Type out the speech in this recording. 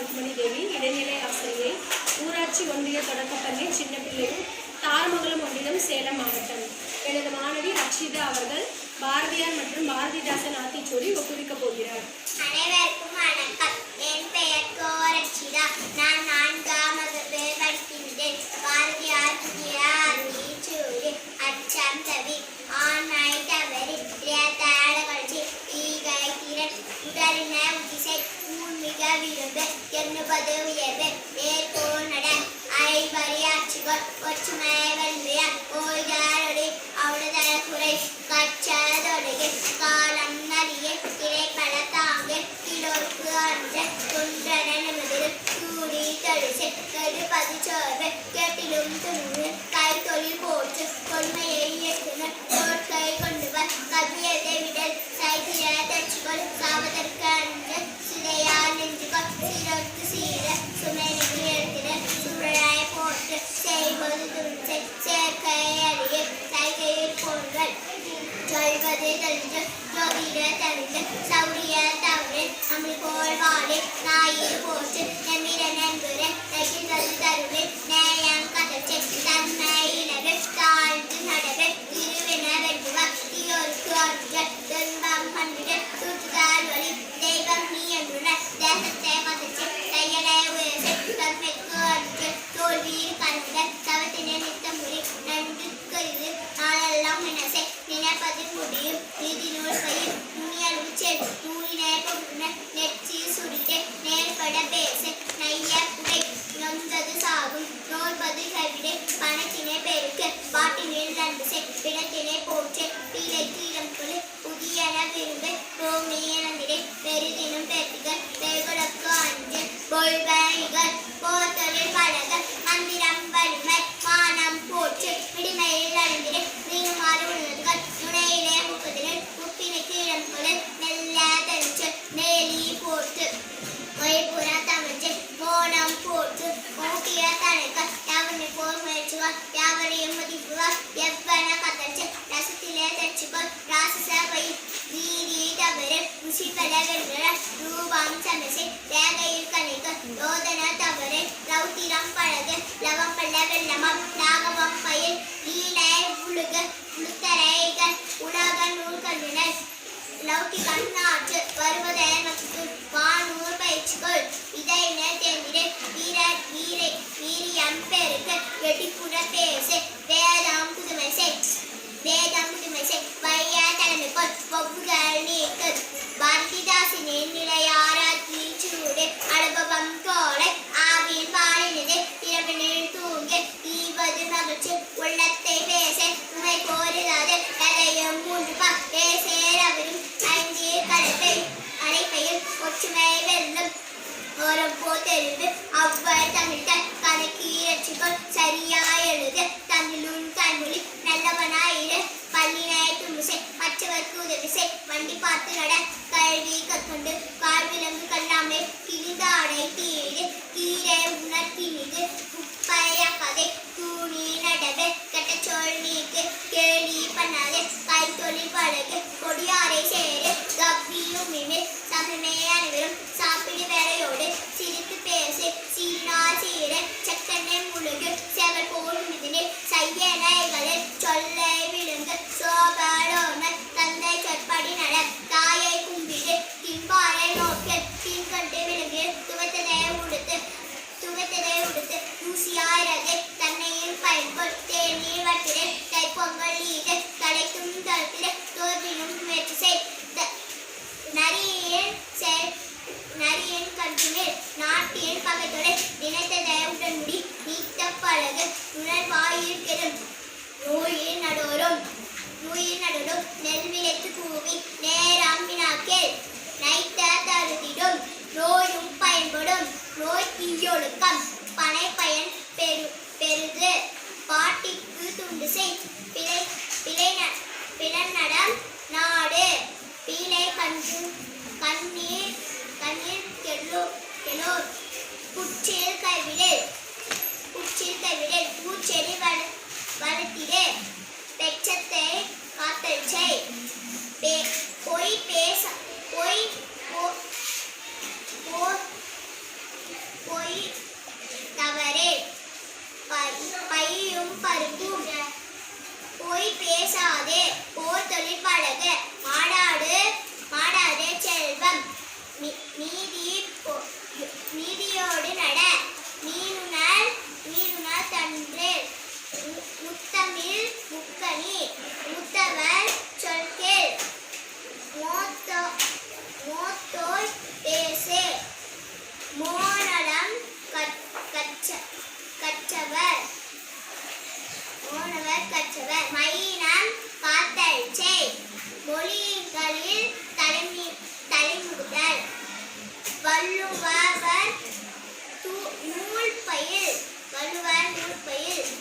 ருக்மணி தேவி இடைநிலை ஆசிரியை ஊராட்சி ஒன்றிய சின்ன சின்னப்பிள்ளையும் தாரமங்கலம் ஒன்றியம் சேலம் மாவட்டம். எனது மாணவி ரக்ஷிதா அவர்கள் பாரதியார் மற்றும் பாரதிதாசன் ஆத்திச்சூடி ஒப்புவிக்கப் போகிறார். കൊച്ചുമേവൻ ഓരാരൊടി അവിടെ തലക്കുറൈ കച്ചതൊടുകെ കാളന്നരിയെ കിളെ പല താങ്കെ ഒൻപത് രണ്ട് ജോബീന രണ്ട് സൗറിയ തവരൻ അമ്മിപ്പോൾ വാട് നായിര് പോസ്റ്റ് എന്നിരൻ അൻപത് തരുവിൽ നേയം കഥ തന്മയ യവന കത്തച്ച് രസത്തിലെ തെച്ചുപോൽ രാസസഭയിൽ വീരീതവര് മുഷിപ്പലകള രൂപം ചമച്ച് രേഖയിൽ കണിക്ക് യോധന തവര് ரௌத்திரம் பழகு லவம் பள்ள வெள்ளமம் நாகவம் பயில் லீலை உழுகு உளுத்தரைகள் உலக நூல்களுடன் லௌகிகன் കണ്ടി പാത്തുകട കഴുകി കത്തുണ്ട്. വിലങ്ങ് കല്ലാമേ കിളിതാടേ കീഴ് കീരയുന്ന வாயில் கெடும் நூயில் நடோரும் நூயில் நடோரும் நெல் விளைத்து கூவி நேராம்பினாக்கேல் நைத்த தருதிடும் நோயும் பயன்படும் நோய் தீயொழுக்கம் பனை பயன் பெரு பெருது. பாட்டிக்கு துண்டு செய். பிழை பிழை பிழநடம் நாடு. பீழை கஞ்சு கண்ணீர் பேசாதே. போர் தொழிற்பழக. மாடாடு மாடாதே செல்வம். நீதி நீதியோடு நட. நீருணால் நீருணால் தன்றே முத்தமிழ் முக்கணி முத்தவர் வள்ளுவர் நூல் பயில் வள்ளுவர் நூல் பயில்.